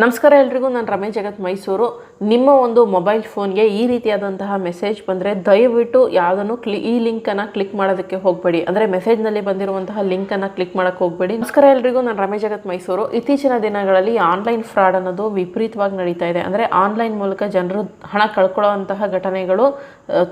ನಮಸ್ಕಾರ ಎಲ್ರಿಗೂ, ನಾನು ರಮೇಶ್ ಜಗತ್ ಮೈಸೂರು. ನಿಮ್ಮ ಒಂದು ಮೊಬೈಲ್ ಫೋನ್ಗೆ ಈ ರೀತಿಯಾದಂತಹ ಮೆಸೇಜ್ ಬಂದರೆ ದಯವಿಟ್ಟು ಯಾವುದನ್ನು ಕ್ಲಿ, ಈ ಲಿಂಕನ್ನು ಕ್ಲಿಕ್ ಮಾಡೋದಕ್ಕೆ ಹೋಗಬೇಡಿ. ಅಂದರೆ ಮೆಸೇಜ್ನಲ್ಲಿ ಬಂದಿರುವಂತಹ ಲಿಂಕನ್ನು ಕ್ಲಿಕ್ ಮಾಡೋಕ್ಕೆ ಹೋಗಬೇಡಿ. ನಮಸ್ಕಾರ ಎಲ್ರಿಗೂ, ನಾನು ರಮೇಶ್ ಜಗತ್ ಮೈಸೂರು. ಇತ್ತೀಚಿನ ದಿನಗಳಲ್ಲಿ ಆನ್ಲೈನ್ ಫ್ರಾಡ್ ಅನ್ನೋದು ವಿಪರೀತವಾಗಿ ನಡೀತಾ ಇದೆ. ಅಂದರೆ ಆನ್ಲೈನ್ ಮೂಲಕ ಜನರು ಹಣ ಕಳ್ಕೊಳ್ಳೋವಂತಹ ಘಟನೆಗಳು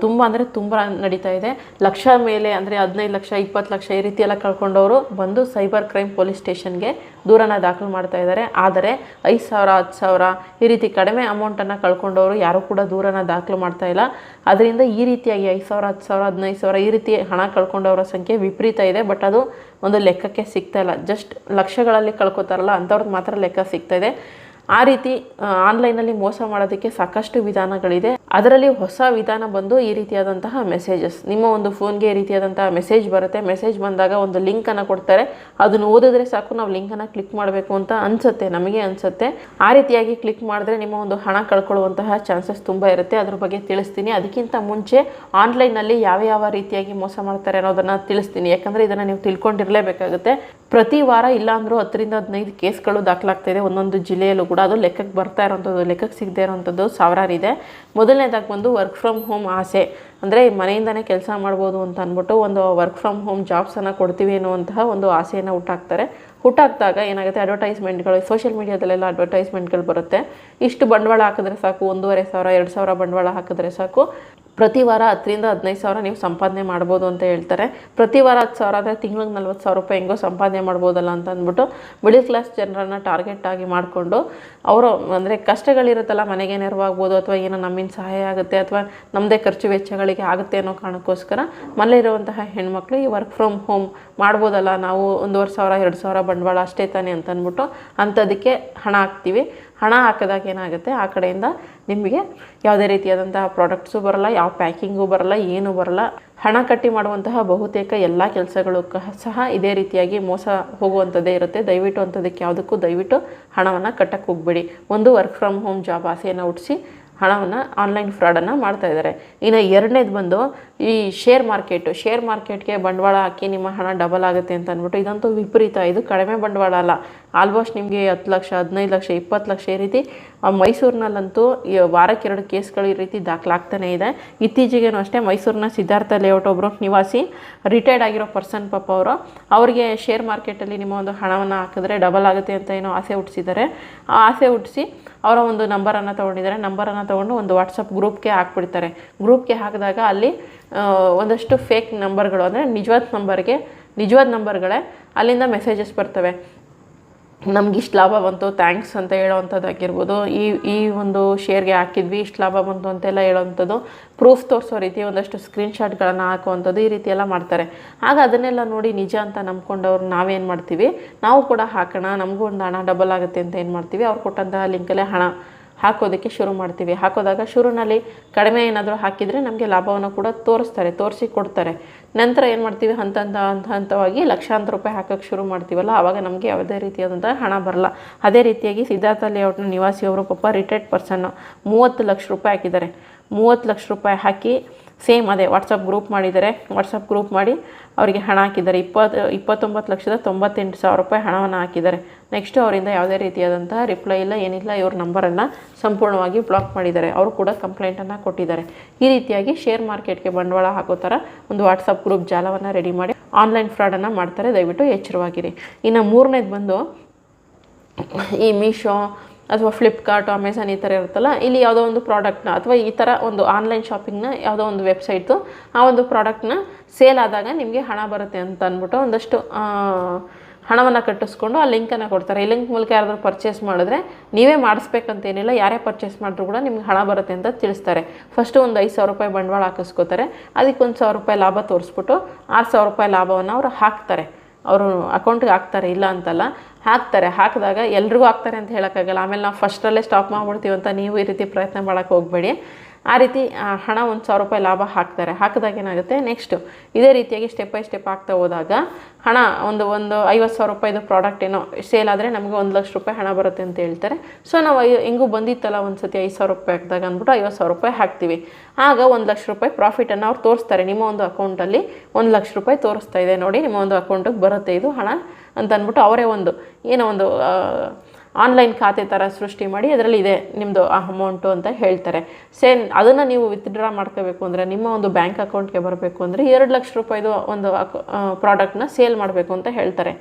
ತುಂಬ ಅಂದರೆ ತುಂಬ ನಡೀತಾ ಇದೆ. ಲಕ್ಷ ಮೇಲೆ ಅಂದರೆ ಹದಿನೈದು ಲಕ್ಷ, ಇಪ್ಪತ್ತು ಲಕ್ಷ ಈ ರೀತಿಯೆಲ್ಲ ಕಳ್ಕೊಂಡವರು ಬಂದು ಸೈಬರ್ ಕ್ರೈಮ್ ಪೊಲೀಸ್ ಸ್ಟೇಷನ್ಗೆ ದೂರನ ದಾಖಲು ಮಾಡ್ತಾ ಇದ್ದಾರೆ. ಆದರೆ ಐದು ಸಾವಿರ, ಹತ್ತು ಸಾವಿರ ಈ ರೀತಿ ಕಡಿಮೆ ಅಮೌಂಟನ್ನು ಕಳ್ಕೊಂಡವರು ಯಾರೂ ಕೂಡ ದೂರನ ದಾಖಲು ಮಾಡ್ತಾ ಇಲ್ಲ. ಅದರಿಂದ ಈ ರೀತಿಯಾಗಿ ಐದು ಸಾವಿರ, ಹತ್ತು ಸಾವಿರ, ಹದಿನೈದು ಸಾವಿರ ಈ ರೀತಿ ಹಣ ಕಳ್ಕೊಂಡವರ ಸಂಖ್ಯೆ ವಿಪರೀತ ಇದೆ. ಬಟ್ ಅದು ಒಂದು ಲೆಕ್ಕಕ್ಕೆ ಸಿಗ್ತಾ ಇಲ್ಲ. ಜಸ್ಟ್ ಲಕ್ಷಗಳಲ್ಲಿ ಕಳ್ಕೊತಾರಲ್ಲ ಅಂಥವ್ರಿಗೆ ಮಾತ್ರ ಲೆಕ್ಕ ಸಿಗ್ತಾ ಇದೆ. ಆ ರೀತಿ ಆನ್ಲೈನಲ್ಲಿ ಮೋಸ ಮಾಡೋದಕ್ಕೆ ಸಾಕಷ್ಟು ವಿಧಾನಗಳಿದೆ. ಅದರಲ್ಲಿ ಹೊಸ ವಿಧಾನ ಬಂದು ಈ ರೀತಿಯಾದಂತಹ ಮೆಸೇಜಸ್. ನಿಮ್ಮ ಒಂದು ಫೋನ್ಗೆ ಈ ರೀತಿಯಾದಂತಹ ಮೆಸೇಜ್ ಬರುತ್ತೆ. ಮೆಸೇಜ್ ಬಂದಾಗ ಒಂದು ಲಿಂಕನ್ನು ಕೊಡ್ತಾರೆ. ಅದನ್ನು ಓದಿದ್ರೆ ಸಾಕು, ನಾವು ಲಿಂಕನ್ನು ಕ್ಲಿಕ್ ಮಾಡಬೇಕು ಅಂತ ಅನಿಸುತ್ತೆ, ನಮಗೆ ಅನಿಸುತ್ತೆ. ಆ ರೀತಿಯಾಗಿ ಕ್ಲಿಕ್ ಮಾಡಿದ್ರೆ ನಿಮ್ಮ ಒಂದು ಹಣ ಕಳ್ಕೊಳ್ಳುವಂತಹ ಚಾನ್ಸಸ್ ತುಂಬ ಇರುತ್ತೆ. ಅದ್ರ ಬಗ್ಗೆ ತಿಳಿಸ್ತೀನಿ. ಅದಕ್ಕಿಂತ ಮುಂಚೆ ಆನ್ಲೈನಲ್ಲಿ ಯಾವ ಯಾವ ರೀತಿಯಾಗಿ ಮೋಸ ಮಾಡ್ತಾರೆ ಅನ್ನೋದನ್ನು ತಿಳಿಸ್ತೀನಿ. ಯಾಕಂದರೆ ಇದನ್ನು ನೀವು ತಿಳ್ಕೊಂಡಿರಲೇಬೇಕಾಗುತ್ತೆ. ಪ್ರತಿ ವಾರ ಇಲ್ಲಾಂದ್ರೂ ಹತ್ತರಿಂದ ಹದಿನೈದು ಕೇಸ್ಗಳು ದಾಖಲಾಗ್ತಾ ಇದೆ ಒಂದೊಂದು ಜಿಲ್ಲೆಯಲ್ಲೂ ಕೂಡ ಅದು ಲೆಕ್ಕಕ್ಕೆ ಬರ್ತಾ ಇರೋವಂಥದ್ದು ಲೆಕ್ಕಕ್ಕೆ ಸಿಗದೇ ಇರೋವಂಥದ್ದು ಸಾವಿರಾರು ಇದೆ. ಮೊದಲನೇದಾಗಿ ಬಂದು ವರ್ಕ್ ಫ್ರಮ್ ಹೋಮ್ ಆಸೆ. ಅಂದರೆ ಮನೆಯಿಂದನೇ ಕೆಲಸ ಮಾಡ್ಬೋದು ಅಂತ ಅಂದ್ಬಿಟ್ಟು ಒಂದು ವರ್ಕ್ ಫ್ರಮ್ ಹೋಮ್ ಜಾಬ್ಸನ್ನು ಕೊಡ್ತೀವಿ ಅನ್ನುವಂತಹ ಒಂದು ಆಸೆಯನ್ನು ಹುಟ್ಟಾಕ್ತಾರೆ. ಹುಟ್ಟಾಕ್ದಾಗ ಏನಾಗುತ್ತೆ? ಅಡ್ವರ್ಟೈಸ್ಮೆಂಟ್ಗಳು ಸೋಷಿಯಲ್ ಮೀಡಿಯಾದಲ್ಲೆಲ್ಲ ಅಡ್ವರ್ಟೈಸ್ಮೆಂಟ್ಗಳು ಬರುತ್ತೆ. ಇಷ್ಟು ಬಂಡವಾಳ ಹಾಕಿದ್ರೆ ಸಾಕು, ಒಂದೂವರೆ ಸಾವಿರ, ಎರಡು ಸಾವಿರ ಬಂಡವಾಳ ಹಾಕಿದ್ರೆ ಸಾಕು. ಪ್ರತಿ ವಾರ ಹತ್ತರಿಂದ ಹದಿನೈದು ಸಾವಿರ ನೀವು ಸಂಪಾದನೆ ಮಾಡ್ಬೋದು ಅಂತ ಹೇಳ್ತಾರೆ. ಪ್ರತಿ ವಾರ ಹತ್ತು ಸಾವಿರ ಆದರೆ ತಿಂಗ್ಳಿಗೆ ನಲ್ವತ್ತು ಸಾವಿರ ರೂಪಾಯಿ ಹೆಂಗೋ ಸಂಪಾದನೆ ಮಾಡ್ಬೋದಲ್ಲ ಅಂತ ಅಂದ್ಬಿಟ್ಟು ಮಿಡಿಲ್ ಕ್ಲಾಸ್ ಜನರನ್ನು ಟಾರ್ಗೆಟ್ ಆಗಿ ಮಾಡಿಕೊಂಡು ಅವರು ಅಂದರೆ ಕಷ್ಟಗಳಿರುತ್ತಲ್ಲ, ಮನೆಗೆ ನೆರವಾಗ್ಬೋದು ಅಥವಾ ಏನೋ ನಮ್ಮಿಂದ ಸಹಾಯ ಆಗುತ್ತೆ ಅಥವಾ ನಮ್ಮದೇ ಖರ್ಚು ವೆಚ್ಚಗಳಿಗೆ ಆಗುತ್ತೆ ಅನ್ನೋ ಕಾರಣಕ್ಕೋಸ್ಕರ ಮನೆಯಲ್ಲಿರುವಂತಹ ಹೆಣ್ಮಕ್ಳು ಈ ವರ್ಕ್ ಫ್ರಮ್ ಹೋಮ್ ಮಾಡ್ಬೋದಲ್ಲ, ನಾವು ಒಂದೂವರೆ ಸಾವಿರ, ಎರಡು ಸಾವಿರ ಬಂಡವಾಳ ಅಷ್ಟೇ ತಾನೇ ಅಂತ ಅಂದ್ಬಿಟ್ಟು ಅಂಥದಕ್ಕೆ ಹಣ ಹಾಕ್ತೀವಿ. ಹಣ ಹಾಕಿದಾಗ ಏನಾಗುತ್ತೆ? ಆ ಕಡೆಯಿಂದ ನಿಮಗೆ ಯಾವುದೇ ರೀತಿಯಾದಂತಹ ಪ್ರಾಡಕ್ಟ್ಸು ಬರಲ್ಲ, ಯಾವ ಪ್ಯಾಕಿಂಗು ಬರಲ್ಲ, ಏನೂ ಬರಲ್ಲ. ಹಣ ಕಟ್ಟಿ ಮಾಡುವಂತಹ ಬಹುತೇಕ ಎಲ್ಲ ಕೆಲಸಗಳು ಸಹ ಇದೇ ರೀತಿಯಾಗಿ ಮೋಸ ಹೋಗುವಂಥದ್ದೇ ಇರುತ್ತೆ. ದಯವಿಟ್ಟು ಅಂಥದಕ್ಕೆ ಯಾವುದಕ್ಕೂ ದಯವಿಟ್ಟು ಹಣವನ್ನು ಕಟ್ಟಕ್ಕೆ ಹೋಗಬೇಡಿ. ಒಂದು ವರ್ಕ್ ಫ್ರಮ್ ಹೋಮ್ ಜಾಬ್ ಆಸೆಯನ್ನು ಹುಟ್ಟಿಸಿ ಹಣವನ್ನು ಆನ್ಲೈನ್ ಫ್ರಾಡನ್ನು ಮಾಡ್ತಾ ಇದ್ದಾರೆ. ಇನ್ನು ಎರಡನೇದು ಬಂದು ಈ ಶೇರ್ ಮಾರ್ಕೆಟು ಶೇರ್ ಮಾರ್ಕೆಟ್ಗೆ ಬಂಡವಾಳ ಹಾಕಿ ನಿಮ್ಮ ಹಣ ಡಬಲ್ ಆಗುತ್ತೆ ಅಂತ ಅಂದ್ಬಿಟ್ಟು ಇದಂತೂ ವಿಪರೀತ. ಇದು ಕಡಿಮೆ ಬಂಡವಾಳ ಅಲ್ಲ. ಆಲ್ಮೋಸ್ಟ್ ನಿಮಗೆ ಹತ್ತು ಲಕ್ಷ, ಹದಿನೈದು ಲಕ್ಷ, ಇಪ್ಪತ್ತು ಲಕ್ಷ ಈ ರೀತಿ ಮೈಸೂರಿನಲ್ಲಂತೂ ವಾರಕ್ಕೆ ಎರಡು ಕೇಸ್ಗಳು ಈ ರೀತಿ ದಾಖಲಾಗ್ತಾನೆ ಇದೆ. ಇತ್ತೀಚೆಗೇನು ಅಷ್ಟೇ ಮೈಸೂರಿನ ಸಿದ್ಧಾರ್ಥ ಲೇಔಟ್ ಒಬ್ಬರು ನಿವಾಸಿ ರಿಟೈರ್ಡ್ ಆಗಿರೋ ಪರ್ಸನ್ ಪಾಪ ಅವರು. ಅವರಿಗೆ ಶೇರ್ ಮಾರ್ಕೆಟಲ್ಲಿ ನಿಮ್ಮ ಒಂದು ಹಣವನ್ನು ಹಾಕಿದ್ರೆ ಡಬಲ್ ಆಗುತ್ತೆ ಅಂತ ಏನೋ ಆಸೆ ಹುಟ್ಟಿಸಿದ್ದಾರೆ ಆ ಆಸೆ ಹುಟ್ಟಿಸಿ ಅವರ ಒಂದು ನಂಬರನ್ನು ತೊಗೊಂಡಿದ್ದಾರೆ. ನಂಬರನ್ನು ತೊಗೊಂಡು ಒಂದು ವಾಟ್ಸಪ್ ಗ್ರೂಪ್ಗೆ ಹಾಕ್ಬಿಡ್ತಾರೆ. ಗ್ರೂಪ್ಗೆ ಹಾಕಿದಾಗ ಅಲ್ಲಿ ಒಂದಷ್ಟು ಫೇಕ್ ನಂಬರ್ಗಳು ಅಂದರೆ ನಿಜವಾದ ನಂಬರ್ಗೆ ನಿಜವಾದ ನಂಬರ್ಗಳೇ ಅಲ್ಲಿಂದ ಮೆಸೇಜಸ್ ಬರ್ತವೆ. ನಮ್ಗೆ ಇಷ್ಟು ಲಾಭ ಬಂತು ಥ್ಯಾಂಕ್ಸ್ ಅಂತ ಹೇಳೋವಂಥದ್ದಾಗಿರ್ಬೋದು ಈ ಈ ಒಂದು ಶೇರ್ಗೆ ಹಾಕಿದ್ವಿ, ಇಷ್ಟು ಲಾಭ ಬಂತು ಅಂತೆಲ್ಲ ಹೇಳೋವಂಥದ್ದು ಪ್ರೂಫ್ ತೋರಿಸೋ ರೀತಿ ಒಂದಷ್ಟು ಸ್ಕ್ರೀನ್ಶಾಟ್ಗಳನ್ನು ಹಾಕುವಂಥದ್ದು ಈ ರೀತಿ ಎಲ್ಲ ಮಾಡ್ತಾರೆ. ಆಗ ಅದನ್ನೆಲ್ಲ ನೋಡಿ ನಿಜ ಅಂತ ನಂಬ್ಕೊಂಡವ್ರು ನಾವೇನು ಮಾಡ್ತೀವಿ? ನಾವು ಕೂಡ ಹಾಕೋಣ, ನಮಗೂ ಒಂದು ಹಣ ಡಬಲ್ ಆಗುತ್ತೆ ಅಂತ ಏನು ಮಾಡ್ತೀವಿ? ಅವ್ರು ಕೊಟ್ಟಂತಹ ಲಿಂಕಲ್ಲೇ ಹಣ ಹಾಕೋದಕ್ಕೆ ಶುರು ಮಾಡ್ತೀವಿ. ಹಾಕೋದಾಗ ಶುರುನಲ್ಲಿ ಕಡಿಮೆ ಏನಾದರೂ ಹಾಕಿದರೆ ನಮಗೆ ಲಾಭವನ್ನು ಕೂಡ ತೋರಿಸ್ತಾರೆ, ತೋರಿಸಿ ಕೊಡ್ತಾರೆ. ನಂತರ ಏನು ಮಾಡ್ತೀವಿ? ಹಂತ ಹಂತ ಹಂತ ಹಂತವಾಗಿ ಲಕ್ಷಾಂತರ ರೂಪಾಯಿ ಹಾಕೋಕ್ಕೆ ಶುರು ಮಾಡ್ತೀವಲ್ಲ, ಆವಾಗ ನಮಗೆ ಯಾವುದೇ ರೀತಿಯಾದಂಥ ಹಣ ಬರಲ್ಲ. ಅದೇ ರೀತಿಯಾಗಿ ಸಿದ್ಧಾರ್ಥ ಲೇಔಟ್ನ ನಿವಾಸಿಯವರು ಪಾಪ ರಿಟೈರ್ಡ್ ಪರ್ಸನ್ನು ಮೂವತ್ತು ಲಕ್ಷ ರೂಪಾಯಿ ಹಾಕಿದ್ದಾರೆ. ಮೂವತ್ತು ಲಕ್ಷ ರೂಪಾಯಿ ಹಾಕಿ ಸೇಮ್ ಅದೇ ವಾಟ್ಸಪ್ ಗ್ರೂಪ್ ಮಾಡಿದ್ದಾರೆ. ವಾಟ್ಸಪ್ ಗ್ರೂಪ್ ಮಾಡಿ ಅವರಿಗೆ ಹಣ ಹಾಕಿದ್ದಾರೆ. ಇಪ್ಪತ್ತು ಇಪ್ಪತ್ತೊಂಬತ್ತು ಲಕ್ಷದ ತೊಂಬತ್ತೆಂಟು ಸಾವಿರ ರೂಪಾಯಿ ಹಣವನ್ನು ಹಾಕಿದ್ದಾರೆ. ನೆಕ್ಸ್ಟ್ ಅವರಿಂದ ಯಾವುದೇ ರೀತಿಯಾದಂತಹ ರಿಪ್ಲೈ ಇಲ್ಲ, ಏನಿಲ್ಲ, ಇವ್ರ ನಂಬರನ್ನು ಸಂಪೂರ್ಣವಾಗಿ ಬ್ಲಾಕ್ ಮಾಡಿದ್ದಾರೆ. ಅವರು ಕೂಡ ಕಂಪ್ಲೇಂಟನ್ನು ಕೊಟ್ಟಿದ್ದಾರೆ. ಈ ರೀತಿಯಾಗಿ ಶೇರ್ ಮಾರ್ಕೆಟ್ಗೆ ಬಂಡವಾಳ ಹಾಕೋ ಥರ ಒಂದು ವಾಟ್ಸಪ್ ಗ್ರೂಪ್ ಜಾಲವನ್ನು ರೆಡಿ ಮಾಡಿ ಆನ್ಲೈನ್ ಫ್ರಾಡನ್ನು ಮಾಡ್ತಾರೆ. ದಯವಿಟ್ಟು ಎಚ್ಚರವಾಗಿರಿ. ಇನ್ನು ಮೂರನೇದು ಬಂದು ಈ ಮೀಶೋ ಅಥವಾ ಫ್ಲಿಪ್ಕಾರ್ಟ್ ಅಮೆಝಾನ್ ಈ ಥರ ಇರುತ್ತಲ್ಲ, ಇಲ್ಲಿ ಯಾವುದೋ ಒಂದು ಪ್ರಾಡಕ್ಟ್ನ ಅಥವಾ ಈ ಥರ ಒಂದು ಆನ್ಲೈನ್ ಶಾಪಿಂಗ್ನ ಯಾವುದೋ ಒಂದು ವೆಬ್ಸೈಟು ಆ ಒಂದು ಪ್ರಾಡಕ್ಟ್ನ ಸೇಲ್ ಆದಾಗ ನಿಮಗೆ ಹಣ ಬರುತ್ತೆ ಅಂತ ಅಂದ್ಬಿಟ್ಟು ಒಂದಷ್ಟು ಹಣವನ್ನು ಕಟ್ಟಿಸ್ಕೊಂಡು ಆ ಲಿಂಕನ್ನು ಕೊಡ್ತಾರೆ. ಈ ಲಿಂಕ್ ಮೂಲಕ ಯಾರಾದರೂ ಪರ್ಚೇಸ್ ಮಾಡಿದ್ರೆ ನೀವೇ ಮಾಡಿಸ್ಬೇಕಂತೇನಿಲ್ಲ ಯಾರೇ ಪರ್ಚೇಸ್ ಮಾಡಿದ್ರು ಕೂಡ ನಿಮ್ಗೆ ಹಣ ಬರುತ್ತೆ ಅಂತ ತಿಳಿಸ್ತಾರೆ. ಫಸ್ಟು ಒಂದು ಐದು ಸಾವಿರ ರೂಪಾಯಿ ಬಂಡವಾಳ ಹಾಕಿಸ್ಕೋತಾರೆ. ಅದಕ್ಕೆ ಒಂದು ಸಾವಿರ ರೂಪಾಯಿ ಲಾಭ ತೋರಿಸ್ಬಿಟ್ಟು ಆರು ಸಾವಿರ ರೂಪಾಯಿ ಲಾಭವನ್ನು ಅವರು ಹಾಕ್ತಾರೆ. ಅವರು ಅಕೌಂಟ್ಗೆ ಹಾಕ್ತಾರೆ ಇಲ್ಲ ಅಂತಲ್ಲ. ಹಾಕ್ತಾರೆ. ಹಾಕಿದಾಗ ಎಲ್ರಿಗೂ ಹಾಕ್ತಾರೆ ಅಂತ ಹೇಳೋಕ್ಕಾಗಲ್ಲ. ಆಮೇಲೆ ನಾವು ಫಸ್ಟಲ್ಲೇ ಸ್ಟಾಪ್ ಮಾಡ್ಬಿಡ್ತೀವಿ ಅಂತ ನೀವು ಈ ರೀತಿ ಪ್ರಯತ್ನ ಮಾಡೋಕ್ಕೆ ಹೋಗಬೇಡಿ. ಆ ರೀತಿ ಹಣ ಒಂದು ಸಾವಿರ ರೂಪಾಯಿ ಲಾಭ ಹಾಕ್ತಾರೆ. ಹಾಕಿದಾಗ ಏನಾಗುತ್ತೆ? ನೆಕ್ಸ್ಟು ಇದೇ ರೀತಿಯಾಗಿ ಸ್ಟೆಪ್ ಬೈ ಸ್ಟೆಪ್ ಆಗ್ತಾ ಹೋದಾಗ ಹಣ ಒಂದು ಒಂದು ಐವತ್ತು ಸಾವಿರ ರೂಪಾಯಿದು ಪ್ರಾಡಕ್ಟ್ ಏನೋ ಸೇಲ್ ಆದರೆ ನಮಗೆ ಒಂದು ಲಕ್ಷ ರೂಪಾಯಿ ಹಣ ಬರುತ್ತೆ ಅಂತ ಹೇಳ್ತಾರೆ. ಸೊ ನಾವು ಐ ಹೆಂಗೂ ಬಂದಿತ್ತಲ್ಲ ಒಂದು ಸತಿ ಐದು ಸಾವಿರ ರೂಪಾಯಿ ಹಾಕಿದಾಗ ಅಂದ್ಬಿಟ್ಟು ಐವತ್ತು ಸಾವಿರ ರೂಪಾಯಿ ಹಾಕ್ತೀವಿ. ಆಗ ಒಂದು ಲಕ್ಷ ರೂಪಾಯಿ ಪ್ರಾಫಿಟನ್ನು ಅವ್ರು ತೋರಿಸ್ತಾರೆ. ನಿಮ್ಮ ಒಂದು ಅಕೌಂಟಲ್ಲಿ ಒಂದು ಲಕ್ಷ ರೂಪಾಯಿ ತೋರಿಸ್ತಾ ಇದೆ ನೋಡಿ. ನಿಮ್ಮ ಒಂದು ಅಕೌಂಟಿಗೆ ಬರುತ್ತೆ ಇದು ಹಣ. ಅಂತ ಅಂದ್ಬಿಟ್ಟು ಅವರೇ ಒಂದು, ಏನೋ ಒಂದು ಆನ್ಲೈನ್ ಖಾತೆ ಥರ ಸೃಷ್ಟಿ ಮಾಡಿ ಅದರಲ್ಲಿ ಇದೆ ನಿಮ್ಮದು ಆ ಅಮೌಂಟು ಅಂತ ಹೇಳ್ತಾರೆ. ಸೇಮ್ ಅದನ್ನು ನೀವು ವಿತ್ಡ್ರಾ ಮಾಡ್ಕೋಬೇಕು ಅಂದರೆ, ನಿಮ್ಮ ಒಂದು ಬ್ಯಾಂಕ್ ಅಕೌಂಟ್ಗೆ ಬರಬೇಕು ಅಂದರೆ, ಎರಡು ಲಕ್ಷ ರೂಪಾಯಿದು ಒಂದು ಪ್ರಾಡಕ್ಟ್ನ ಸೇಲ್ ಮಾಡಬೇಕು ಅಂತ ಹೇಳ್ತಾರೆ.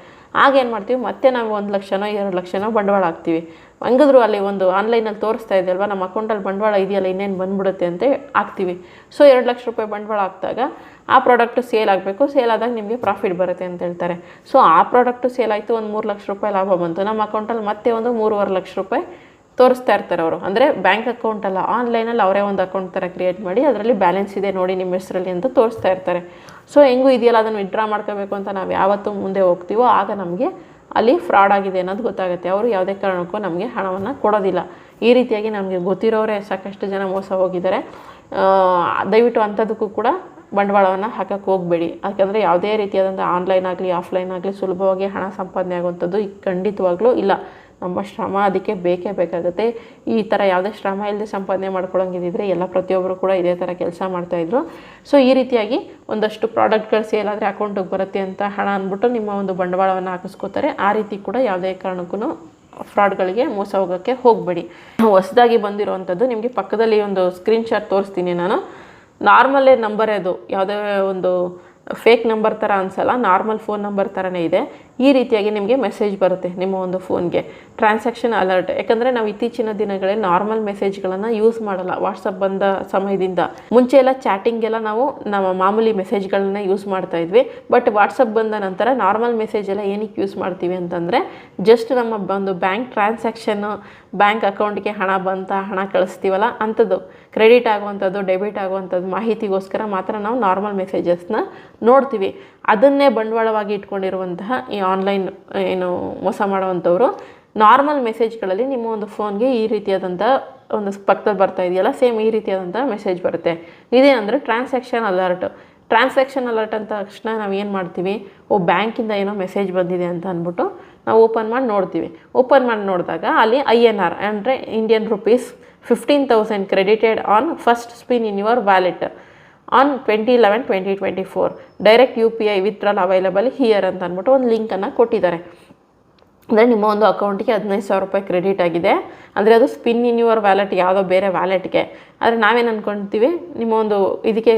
ಆಗೇನು ಮಾಡ್ತೀವಿ ಮತ್ತೆ ನಾವು ಒಂದು ಲಕ್ಷನೋ, ಎರಡು ಲಕ್ಷನೋ ಬಂಡವಾಳ ಹಾಕ್ತೀವಿ. ಹಂಗಿದ್ರು ಅಲ್ಲಿ ಒಂದು ಆನ್ಲೈನಲ್ಲಿ ತೋರಿಸ್ತಾ ಇದೆ ಅಲ್ವಾ ನಮ್ಮ ಅಕೌಂಟಲ್ಲಿ ಬಂಡವಾಳ ಇದೆಯಲ್ಲ, ಇನ್ನೇನು ಬಂದ್ಬಿಡುತ್ತೆ ಅಂತ ಹಾಕ್ತೀವಿ. ಸೊ ಎರಡು ಲಕ್ಷ ರೂಪಾಯಿ ಬಂಡವಾಳ ಹಾಕಿದಾಗ ಆ ಪ್ರಾಡಕ್ಟು ಸೇಲ್ ಆಗಬೇಕು. ಸೇಲ್ ಆದಾಗ ನಿಮಗೆ ಪ್ರಾಫಿಟ್ ಬರುತ್ತೆ ಅಂತ ಹೇಳ್ತಾರೆ. ಸೊ ಆ ಪ್ರಾಡಕ್ಟು ಸೇಲ್ ಆಯಿತು, ಒಂದು ಮೂರು ಲಕ್ಷ ರೂಪಾಯಿ ಲಾಭ ಬಂತು. ನಮ್ಮ ಅಕೌಂಟಲ್ಲಿ ಮತ್ತೆ ಒಂದು ಮೂರುವರೆ ಲಕ್ಷ ರೂಪಾಯಿ ತೋರಿಸ್ತಾ ಇರ್ತಾರೆ ಅವರು. ಅಂದರೆ ಬ್ಯಾಂಕ್ ಅಕೌಂಟ್ ಅಲ್ಲ ಆನ್ಲೈನಲ್ಲಿ ಅವರೇ ಒಂದು ಅಕೌಂಟ್ ಥರ ಕ್ರಿಯೇಟ್ ಮಾಡಿ, ಅದರಲ್ಲಿ ಬ್ಯಾಲೆನ್ಸ್ ಇದೆ ನೋಡಿ ನಿಮ್ಮ ಹೆಸರಲ್ಲಿ ಅಂತ ತೋರಿಸ್ತಾ ಇರ್ತಾರೆ. ಸೊ ಹೆಂಗೂ ಇದೆಯಲ್ಲ? ಅದನ್ನು ವಿಡ್ರಾ ಮಾಡ್ಕೋಬೇಕು ಅಂತ ನಾವು ಯಾವತ್ತೂ ಮುಂದೆ ಹೋಗ್ತೀವೋ, ಆಗ ನಮಗೆ ಅಲ್ಲಿ ಫ್ರಾಡ್ ಆಗಿದೆ ಅನ್ನೋದು ಗೊತ್ತಾಗುತ್ತೆ. ಅವರು ಯಾವುದೇ ಕಾರಣಕ್ಕೂ ನಮಗೆ ಹಣವನ್ನು ಕೊಡೋದಿಲ್ಲ. ಈ ರೀತಿಯಾಗಿ ನಮಗೆ ಗೊತ್ತಿರೋರೇ ಸಾಕಷ್ಟು ಜನ ಮೋಸ ಹೋಗಿದ್ದಾರೆ. ದಯವಿಟ್ಟು ಅಂಥದಕ್ಕೂ ಕೂಡ ಬಂಡವಾಳವನ್ನು ಹಾಕಕ್ಕೆ ಹೋಗಬೇಡಿ. ಯಾಕಂದರೆ ಯಾವುದೇ ರೀತಿಯಾದಂಥ ಆನ್ಲೈನ್ ಆಗಲಿ ಆಫ್ಲೈನ್ ಆಗಲಿ ಸುಲಭವಾಗಿ ಹಣ ಸಂಪಾದನೆ ಆಗುವಂಥದ್ದು ಈಗ ಖಂಡಿತವಾಗ್ಲೂ ಇಲ್ಲ. ನಮ್ಮ ಶ್ರಮ ಅದಕ್ಕೆ ಬೇಕೇ ಬೇಕಾಗುತ್ತೆ. ಈ ಥರ ಯಾವುದೇ ಶ್ರಮ ಇಲ್ಲದೆ ಸಂಪಾದನೆ ಮಾಡ್ಕೊಳ್ಳೋಂಗಿದ್ದಿದ್ರೆ ಎಲ್ಲ ಪ್ರತಿಯೊಬ್ಬರು ಕೂಡ ಇದೇ ಥರ ಕೆಲಸ ಮಾಡ್ತಾಯಿದ್ರು ಸೊ ಈ ರೀತಿಯಾಗಿ ಒಂದಷ್ಟು ಪ್ರಾಡಕ್ಟ್ಗಳು ಸೇಲ್ ಆದರೆ ಅಕೌಂಟಿಗೆ ಬರುತ್ತೆ ಅಂತ ಹಣ ಅಂದ್ಬಿಟ್ಟು ನಿಮ್ಮ ಒಂದು ಬಂಡವಾಳವನ್ನು ಹಾಕಿಸ್ಕೋತಾರೆ. ಆ ರೀತಿ ಕೂಡ ಯಾವುದೇ ಕಾರಣಕ್ಕೂ ಫ್ರಾಡ್ಗಳಿಗೆ ಮೋಸ ಹೋಗೋಕ್ಕೆ ಹೋಗಬೇಡಿ. ಹೊಸದಾಗಿ ಬಂದಿರುವಂಥದ್ದು ನಿಮಗೆ ಪಕ್ಕದಲ್ಲಿ ಒಂದು ಸ್ಕ್ರೀನ್ಶಾಟ್ ತೋರಿಸ್ತೀನಿ ನಾನು. ನಾರ್ಮಲ್ಲೇ ನಂಬರೇ ಅದು. ಯಾವುದೇ ಒಂದು ಫೇಕ್ ನಂಬರ್ ಥರ ಅನ್ಸಲ್ಲ ನಾರ್ಮಲ್ ಫೋನ್ ನಂಬರ್ ಥರನೇ ಇದೆ. ಈ ರೀತಿಯಾಗಿ ನಿಮಗೆ ಮೆಸೇಜ್ ಬರುತ್ತೆ ನಿಮ್ಮ ಒಂದು ಫೋನ್ಗೆ ಟ್ರಾನ್ಸಾಕ್ಷನ್ ಅಲರ್ಟ್ ಯಾಕಂದರೆ ನಾವು ಇತ್ತೀಚಿನ ದಿನಗಳಲ್ಲಿ ನಾರ್ಮಲ್ ಮೆಸೇಜ್ಗಳನ್ನು ಯೂಸ್ ಮಾಡಲ್ಲ. ವಾಟ್ಸಪ್ ಬಂದ ಸಮಯದಿಂದ. ಮುಂಚೆ ಎಲ್ಲ ಚಾಟಿಂಗ್ ಎಲ್ಲ ನಾವು ನಮ್ಮ ಮಾಮೂಲಿ ಮೆಸೇಜ್ಗಳನ್ನ ಯೂಸ್ ಮಾಡ್ತಾ ಇದ್ವಿ. ಬಟ್ ವಾಟ್ಸಪ್ ಬಂದ ನಂತರ ನಾರ್ಮಲ್ ಮೆಸೇಜ್ ಎಲ್ಲ ಏನಕ್ಕೆ ಯೂಸ್ ಮಾಡ್ತೀವಿ ಅಂತಂದರೆ ಜಸ್ಟ್ ನಮ್ಮ ಒಂದು ಬ್ಯಾಂಕ್ ಟ್ರಾನ್ಸಾಕ್ಷನ್ನು ಬ್ಯಾಂಕ್ ಅಕೌಂಟ್ಗೆ ಹಣ ಬಂತ, ಹಣ ಕಳಿಸ್ತೀವಲ್ಲ ಅಂಥದ್ದು ಕ್ರೆಡಿಟ್ ಆಗುವಂಥದ್ದು ಡೆಬಿಟ್ ಆಗುವಂಥದ್ದು ಮಾಹಿತಿಗೋಸ್ಕರ ಮಾತ್ರ ನಾವು ನಾರ್ಮಲ್ ಮೆಸೇಜಸ್ನ ನೋಡ್ತೀವಿ. ಅದನ್ನೇ ಬಂಡವಾಳವಾಗಿ ಇಟ್ಕೊಂಡಿರುವಂತಹ ಈ ಆನ್ಲೈನ್ ಏನು ಮೋಸ ಮಾಡುವಂಥವ್ರು ನಾರ್ಮಲ್ ಮೆಸೇಜ್ಗಳಲ್ಲಿ ನಿಮ್ಮ ಒಂದು ಫೋನ್ಗೆ ಈ ರೀತಿಯಾದಂಥ ಒಂದು ಪಕ್ಕದಲ್ಲಿ ಬರ್ತಾ ಇದೆಯಲ್ಲ ಸೇಮ್ ಈ ರೀತಿಯಾದಂಥ ಮೆಸೇಜ್ ಬರುತ್ತೆ. ಇದೇನಂದರೆ ಟ್ರಾನ್ಸಾಕ್ಷನ್ ಅಲರ್ಟ್ ಟ್ರಾನ್ಸಾಕ್ಷನ್ ಅಲರ್ಟ್ ಅಂತ ತಕ್ಷಣ ನಾವು ಏನು ಮಾಡ್ತೀವಿ? ಓ ಬ್ಯಾಂಕಿಂದ ಏನೋ ಮೆಸೇಜ್ ಬಂದಿದೆ ಅಂತ ಅಂದ್ಬಿಟ್ಟು ನಾವು ಓಪನ್ ಮಾಡಿ ನೋಡ್ತೀವಿ. ಓಪನ್ ಮಾಡಿ ನೋಡಿದಾಗ ಅಲ್ಲಿ ಐ ಎನ್ ಆರ್ ಅಂದರೆ Indian rupees fifteen thousand credited on first spin in your wallet on twenty eleven twenty twenty four direct U P I withdrawal available here ಅಂತ ಅಂದ್ಬಿಟ್ಟು ಒಂದು ಲಿಂಕನ್ನು ಕೊಟ್ಟಿದ್ದಾರೆ. ಅಂದರೆ ನಿಮ್ಮ ಒಂದು ಅಕೌಂಟಿಗೆ ಹದಿನೈದು ಸಾವಿರ ರೂಪಾಯಿ ಕ್ರೆಡಿಟ್ ಆಗಿದೆ. ಅಂದರೆ ಅದು ಸ್ಪಿನ್ ಇನ್ ಯುವರ್ ವ್ಯಾಲೆಟ್ ಯಾವುದೋ ಬೇರೆ ವ್ಯಾಲೆಟ್ಗೆ ಆದರೆ ನಾವೇನು ಅಂದ್ಕೊಳ್ತೀವಿ ನಿಮ್ಮ ಒಂದು ಇದಕ್ಕೆ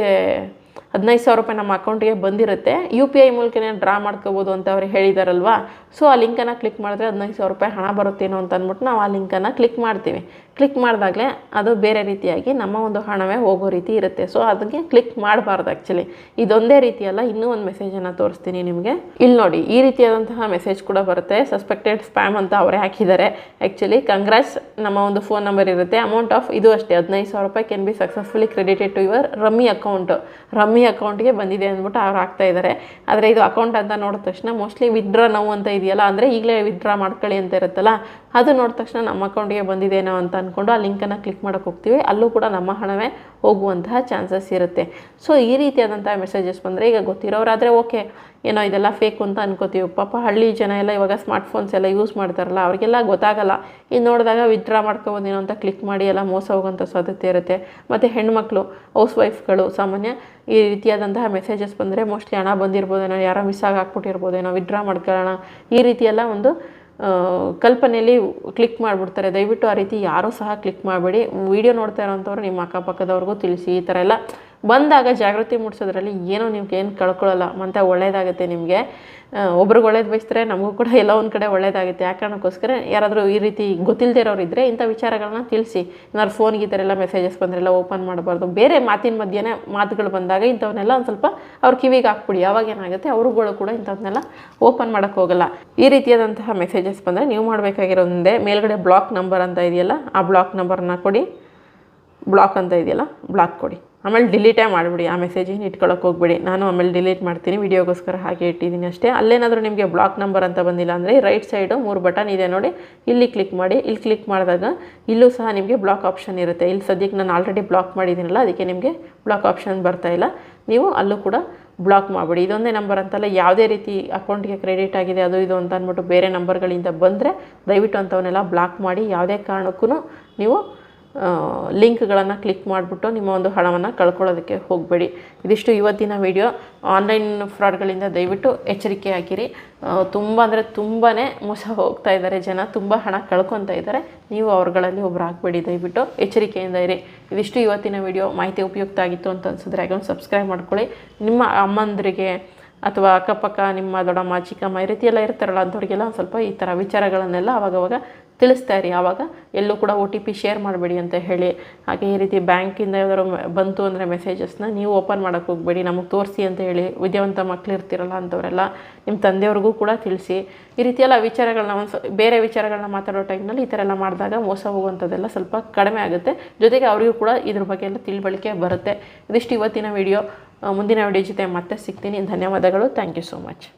ಹದಿನೈದು ಸಾವಿರ ರೂಪಾಯಿ ನಮ್ಮ ಅಕೌಂಟಿಗೆ ಬಂದಿರುತ್ತೆ. ಯು ಪಿ ಐ ಮೂಲಕನೇ ಡ್ರಾ ಮಾಡ್ಕೋಬೋದು ಅಂತ ಅವ್ರು ಹೇಳಿದಾರಲ್ವಾ? ಸೊ ಆ ಲಿಂಕನ್ನು ಕ್ಲಿಕ್ ಮಾಡಿದ್ರೆ ಹದಿನೈದು ಸಾವಿರ ರೂಪಾಯಿ ಹಣ ಬರುತ್ತೇನೋ ಅಂತ ಅಂದ್ಬಿಟ್ಟು ನಾವು ಆ ಲಿಂಕನ್ನು ಕ್ಲಿಕ್ ಮಾಡ್ತೀವಿ. ಕ್ಲಿಕ್ ಮಾಡಿದಾಗಲೇ ಅದು ಬೇರೆ ರೀತಿಯಾಗಿ ನಮ್ಮ ಒಂದು ಹಣವೇ ಹೋಗೋ ರೀತಿ ಇರುತ್ತೆ. ಸೊ ಅದಕ್ಕೆ ಕ್ಲಿಕ್ ಮಾಡಬಾರ್ದು ಆ್ಯಕ್ಚುಲಿ ಇದೊಂದೇ ರೀತಿಯಲ್ಲ ಇನ್ನೂ ಒಂದು ಮೆಸೇಜನ್ನು ತೋರಿಸ್ತೀನಿ ನಿಮಗೆ. ಇಲ್ಲಿ ನೋಡಿ, ಈ ರೀತಿಯಾದಂತಹ ಮೆಸೇಜ್ ಕೂಡ ಬರುತ್ತೆ. ಸಸ್ಪೆಕ್ಟೆಡ್ ಸ್ಪ್ಯಾಮ್ ಅಂತ ಅವರೇ ಹಾಕಿದ್ದಾರೆ. ಆ್ಯಕ್ಚುಲಿ ಕಂಗ್ರಾಟ್ಸ್ ನಮ್ಮ ಒಂದು ಫೋನ್ ನಂಬರ್ ಇರುತ್ತೆ. ಅಮೌಂಟ್ ಆಫ್ ಇದು ಅಷ್ಟೇ, ಹದಿನೈದು ಸಾವಿರ ರೂಪಾಯಿ can be successfully credited to your rummy account rummy ಅಕೌಂಟ್ಗೆ ಬಂದಿದೆ ಅಂದ್ಬಿಟ್ಟು ಅವ್ರು ಹಾಕ್ತಾ ಇದ್ದಾರೆ. ಆದರೆ ಇದು ಅಕೌಂಟ್ ಅಂತ ನೋಡಿದ ತಕ್ಷಣ ಮೋಸ್ಟ್ಲಿ ವಿತ್ಡ್ರಾ ನೋವು ಅಂತ ಇದೆಯಲ್ಲ, ಅಂದರೆ ಈಗಲೇ ವಿತ್ಡ್ರಾ ಮಾಡ್ಕೊಳ್ಳಿ ಅಂತ ಇರುತ್ತಲ್ಲ ಅದು ನೋಡಿದ ತಕ್ಷಣ ನಮ್ಮ ಅಕೌಂಟಿಗೆ ಬಂದಿದೇನೋ ಅಂತ ಅಂದ್ಕೊಂಡು ಆ ಲಿಂಕನ್ನು ಕ್ಲಿಕ್ ಮಾಡೋಕೆ ಹೋಗ್ತೀವಿ. ಅಲ್ಲೂ ಕೂಡ ನಮ್ಮ ಹಣವೇ ಹೋಗುವಂತಹ ಚಾನ್ಸಸ್ ಇರುತ್ತೆ. ಸೊ ಈ ರೀತಿಯಾದಂಥ ಮೆಸೇಜಸ್ ಬಂದರೆ ಈಗ ಗೊತ್ತಿರೋರಾದರೆ ಓಕೆ ಏನೋ ಇದೆಲ್ಲ ಫೇಕು ಅಂತ ಅನ್ಕೋತೀವಿ. ಪಾಪ ಹಳ್ಳಿ ಜನ ಎಲ್ಲ ಇವಾಗ ಸ್ಮಾರ್ಟ್ಫೋನ್ಸ್ ಎಲ್ಲ ಯೂಸ್ ಮಾಡ್ತಾರಲ್ಲ, ಅವ್ರಿಗೆಲ್ಲ ಗೊತ್ತಾಗಲ್ಲ. ಇದು ನೋಡಿದಾಗ ವಿತ್ಡ್ರಾ ಮಾಡ್ಕೊಬೋದೇನೋ ಅಂತ ಕ್ಲಿಕ್ ಮಾಡಿ ಎಲ್ಲ ಮೋಸ ಹೋಗೋಂಥ ಸಾಧ್ಯತೆ ಇರುತ್ತೆ. ಮತ್ತು ಹೆಣ್ಮಕ್ಳು ಹೌಸ್ ವೈಫ್ಗಳು ಸಾಮಾನ್ಯ ಈ ರೀತಿಯಾದಂತಹ ಮೆಸೇಜಸ್ ಬಂದರೆ ಮೋಸ್ಟ್ಲಿ ಹಣ ಬಂದಿರ್ಬೋದೇನೋ, ಯಾರೋ ಮಿಸ್ ಆಗಿ ಹಾಕ್ಬಿಟ್ಟಿರ್ಬೋದೇನೋ ವಿತ್ಡ್ರಾ ಮಾಡ್ಕೊಳ್ಳೋಣ. ಈ ರೀತಿಯೆಲ್ಲ ಒಂದು ಕಲ್ಪನೆಯಲ್ಲಿ ಕ್ಲಿಕ್ ಮಾಡಿಬಿಡ್ತಾರೆ. ದಯವಿಟ್ಟು ಆ ರೀತಿ ಯಾರೂ ಸಹ ಕ್ಲಿಕ್ ಮಾಡಬೇಡಿ. ವಿಡಿಯೋ ನೋಡ್ತಾ ಇರೋಂಥವ್ರು ನಿಮ್ಮ ಅಕ್ಕಪಕ್ಕದವ್ರಿಗೂ ತಿಳಿಸಿ, ಈ ಥರ ಎಲ್ಲ ಬಂದಾಗ ಜಾಗೃತಿ ಮೂಡಿಸೋದ್ರಲ್ಲಿ ಏನೋ ನಿಮ್ಗೆ ಏನು ಕಳ್ಕೊಳ್ಳಲ್ಲ. ಮತ್ತು ಒಳ್ಳೇದಾಗುತ್ತೆ ನಿಮಗೆ. ಒಬ್ರಿಗೆ ಒಳ್ಳೇದು ಬಯಸಿದ್ರೆ ನಮಗೂ ಕೂಡ ಎಲ್ಲ ಒಂದು ಕಡೆ ಒಳ್ಳೇದಾಗುತ್ತೆ. ಆ ಕಾರಣಕ್ಕೋಸ್ಕರ ಯಾರಾದರೂ ಈ ರೀತಿ ಗೊತ್ತಿಲ್ಲದೆ ಇರೋರು ಇದ್ದರೆ ಇಂಥ ವಿಚಾರಗಳನ್ನ ತಿಳಿಸಿ. ಏನಾದ್ರು ಫೋನ್ಗೆ ಈ ಥರ ಎಲ್ಲ ಮೆಸೇಜಸ್ ಬಂದರೆಲ್ಲ ಓಪನ್ ಮಾಡಬಾರ್ದು. ಬೇರೆ ಮಾತಿನ ಮಧ್ಯೆ ಮಾತುಗಳು ಬಂದಾಗ ಇಂಥವನ್ನೆಲ್ಲ ಒಂದು ಸ್ವಲ್ಪ ಅವ್ರ ಕಿವಿಗೆ ಹಾಕ್ಬಿಡಿ. ಯಾವಾಗ ಏನಾಗುತ್ತೆ ಅವರುಗಳು ಕೂಡ ಇಂಥವನ್ನೆಲ್ಲ ಓಪನ್ ಮಾಡೋಕ್ಕೆ ಹೋಗಲ್ಲ. ಈ ರೀತಿಯಾದಂತಹ ಮೆಸೇಜಸ್ ಬಂದರೆ ನೀವು ಮಾಡಬೇಕಾಗಿರೋದೇ ಮೇಲ್ಗಡೆ ಬ್ಲಾಕ್ ನಂಬರ್ ಅಂತ ಇದೆಯಲ್ಲ, ಆ ಬ್ಲಾಕ್ ನಂಬರ್ನ ಕೊಡಿ. ಬ್ಲಾಕ್ ಅಂತ ಇದೆಯಲ್ಲ ಬ್ಲಾಕ್ ಕೊಡಿ. ಆಮೇಲೆ ಡಿಲೀಟೇ ಮಾಡಿಬಿಡಿ, ಆ ಮೆಸೇಜಿನ ಇಟ್ಕೊಳ್ಳೋಕೆ ಹೋಗ್ಬೇಡಿ. ನಾನು ಆಮೇಲೆ ಡಿಲೀಟ್ ಮಾಡ್ತೀನಿ ವಿಡಿಯೋಗೋಸ್ಕರ ಹಾಗೆ ಇಟ್ಟಿದ್ದೀನಿ ಅಷ್ಟೇ. ಅಲ್ಲೇನಾದರೂ ನಿಮಗೆ ಬ್ಲಾಕ್ ನಂಬರ್ ಅಂತ ಬಂದಿಲ್ಲ ಅಂದರೆ ರೈಟ್ ಸೈಡು ಮೂರು ಬಟನ್ ಇದೆ ನೋಡಿ, ಇಲ್ಲಿ ಕ್ಲಿಕ್ ಮಾಡಿ. ಇಲ್ಲಿ ಕ್ಲಿಕ್ ಮಾಡಿದಾಗ ಇಲ್ಲೂ ಸಹ ನಿಮಗೆ ಬ್ಲಾಕ್ ಆಪ್ಷನ್ ಇರುತ್ತೆ. ಇಲ್ಲಿ ಸದ್ಯಕ್ಕೆ ನಾನು ಆಲ್ರೆಡಿ ಬ್ಲಾಕ್ ಮಾಡಿದ್ದೀನಲ್ಲ, ಅದಕ್ಕೆ ನಿಮಗೆ ಬ್ಲಾಕ್ ಆಪ್ಷನ್ ಬರ್ತಾ ಇಲ್ಲ. ನೀವು ಅಲ್ಲೂ ಕೂಡ ಬ್ಲಾಕ್ ಮಾಡಿಬಿಡಿ. ಇದೊಂದೇ ನಂಬರ್ ಅಂತಲ್ಲ, ಯಾವುದೇ ರೀತಿ ಅಕೌಂಟ್ಗೆ ಕ್ರೆಡಿಟ್ ಆಗಿದೆ, ಅದು ಇದು ಅಂತ ಅಂದ್ಬಿಟ್ಟು ಬೇರೆ ನಂಬರ್ಗಳಿಂದ ಬಂದರೆ ದಯವಿಟ್ಟು ಅಂಥವನ್ನೆಲ್ಲ ಬ್ಲಾಕ್ ಮಾಡಿ. ಯಾವುದೇ ಕಾರಣಕ್ಕೂ ನೀವು ಲಿಂಕ್ಗಳನ್ನು ಕ್ಲಿಕ್ ಮಾಡಿಬಿಟ್ಟು ನಿಮ್ಮ ಒಂದು ಹಣವನ್ನು ಕಳ್ಕೊಳ್ಳೋದಕ್ಕೆ ಹೋಗಬೇಡಿ. ಇದಿಷ್ಟು ಇವತ್ತಿನ ವಿಡಿಯೋ. ಆನ್ಲೈನ್ ಫ್ರಾಡ್ಗಳಿಂದ ದಯವಿಟ್ಟು ಎಚ್ಚರಿಕೆ ಆಗಿರಿ. ತುಂಬ ಅಂದರೆ ತುಂಬಾ ಮೋಸ ಹೋಗ್ತಾ ಇದ್ದಾರೆ ಜನ. ತುಂಬ ಹಣ ಕಳ್ಕೊತಾ ಇದ್ದಾರೆ. ನೀವು ಅವ್ರುಗಳಲ್ಲಿ ಒಬ್ರು ಆಗಬೇಡಿ. ದಯವಿಟ್ಟು ಎಚ್ಚರಿಕೆಯಿಂದ ಇರಿ. ಇದಿಷ್ಟು ಇವತ್ತಿನ ವಿಡಿಯೋ. ಮಾಹಿತಿ ಉಪಯುಕ್ತ ಆಗಿತ್ತು ಅಂತ ಅನ್ಸಿದ್ರೆ ಹಾಗೆ ಸಬ್ಸ್ಕ್ರೈಬ್ ಮಾಡ್ಕೊಳ್ಳಿ. ನಿಮ್ಮ ಅಮ್ಮಂದರಿಗೆ ಅಥವಾ ಅಕ್ಕಪಕ್ಕ, ನಿಮ್ಮ ದೊಡ್ಡಮ್ಮ, ಚಿಕ್ಕಮ್ಮ ಈ ರೀತಿಯೆಲ್ಲ ಇರ್ತಾರಲ್ಲ, ಅಂಥವ್ರಿಗೆಲ್ಲ ಒಂದು ಸ್ವಲ್ಪ ಈ ಥರ ವಿಚಾರಗಳನ್ನೆಲ್ಲ ಅವಾಗವಾಗ ತಿಳಿಸ್ತಾ ಇರಿ. ಆವಾಗ ಎಲ್ಲೂ ಕೂಡ ಒ ಟಿ ಪಿ ಶೇರ್ ಮಾಡಬೇಡಿ ಅಂತ ಹೇಳಿ. ಹಾಗೆ ಈ ರೀತಿ ಬ್ಯಾಂಕಿಂದ ಯಾವ್ದಾದ್ರು ಬಂತು ಅಂದರೆ ಮೆಸೇಜಸ್ನ ನೀವು ಓಪನ್ ಮಾಡೋಕ್ಕೆ ಹೋಗಬೇಡಿ. ನಮಗೆ ತೋರಿಸಿ ಅಂತ ಹೇಳಿ. ವಿದ್ಯಾವಂತ ಮಕ್ಳು ಇರ್ತಿರಲ್ಲ ಅಂಥವರೆಲ್ಲ ನಿಮ್ಮ ತಂದೆಯವ್ರಿಗೂ ಕೂಡ ತಿಳಿಸಿ. ಈ ರೀತಿಯೆಲ್ಲ ವಿಚಾರಗಳನ್ನ ಒಂದು ಬೇರೆ ವಿಚಾರಗಳನ್ನ ಮಾತಾಡೋ ಟೈಮ್ನಲ್ಲಿ ಈ ಥರ ಎಲ್ಲ ಮಾಡಿದಾಗ ಮೋಸ ಹೋಗುವಂಥದ್ದೆಲ್ಲ ಸ್ವಲ್ಪ ಕಡಿಮೆ ಆಗುತ್ತೆ. ಜೊತೆಗೆ ಅವರಿಗೂ ಕೂಡ ಇದ್ರ ಬಗ್ಗೆ ಎಲ್ಲ ತಿಳುವಳಿಕೆ ಬರುತ್ತೆ. ಇದಿಷ್ಟು ಇವತ್ತಿನ ವಿಡಿಯೋ ಮುಂದಿನ ವಿಡಿಯೋ ಜೊತೆ ಮತ್ತೆ ಸಿಗ್ತೀನಿ. ಧನ್ಯವಾದಗಳು. Thank you so much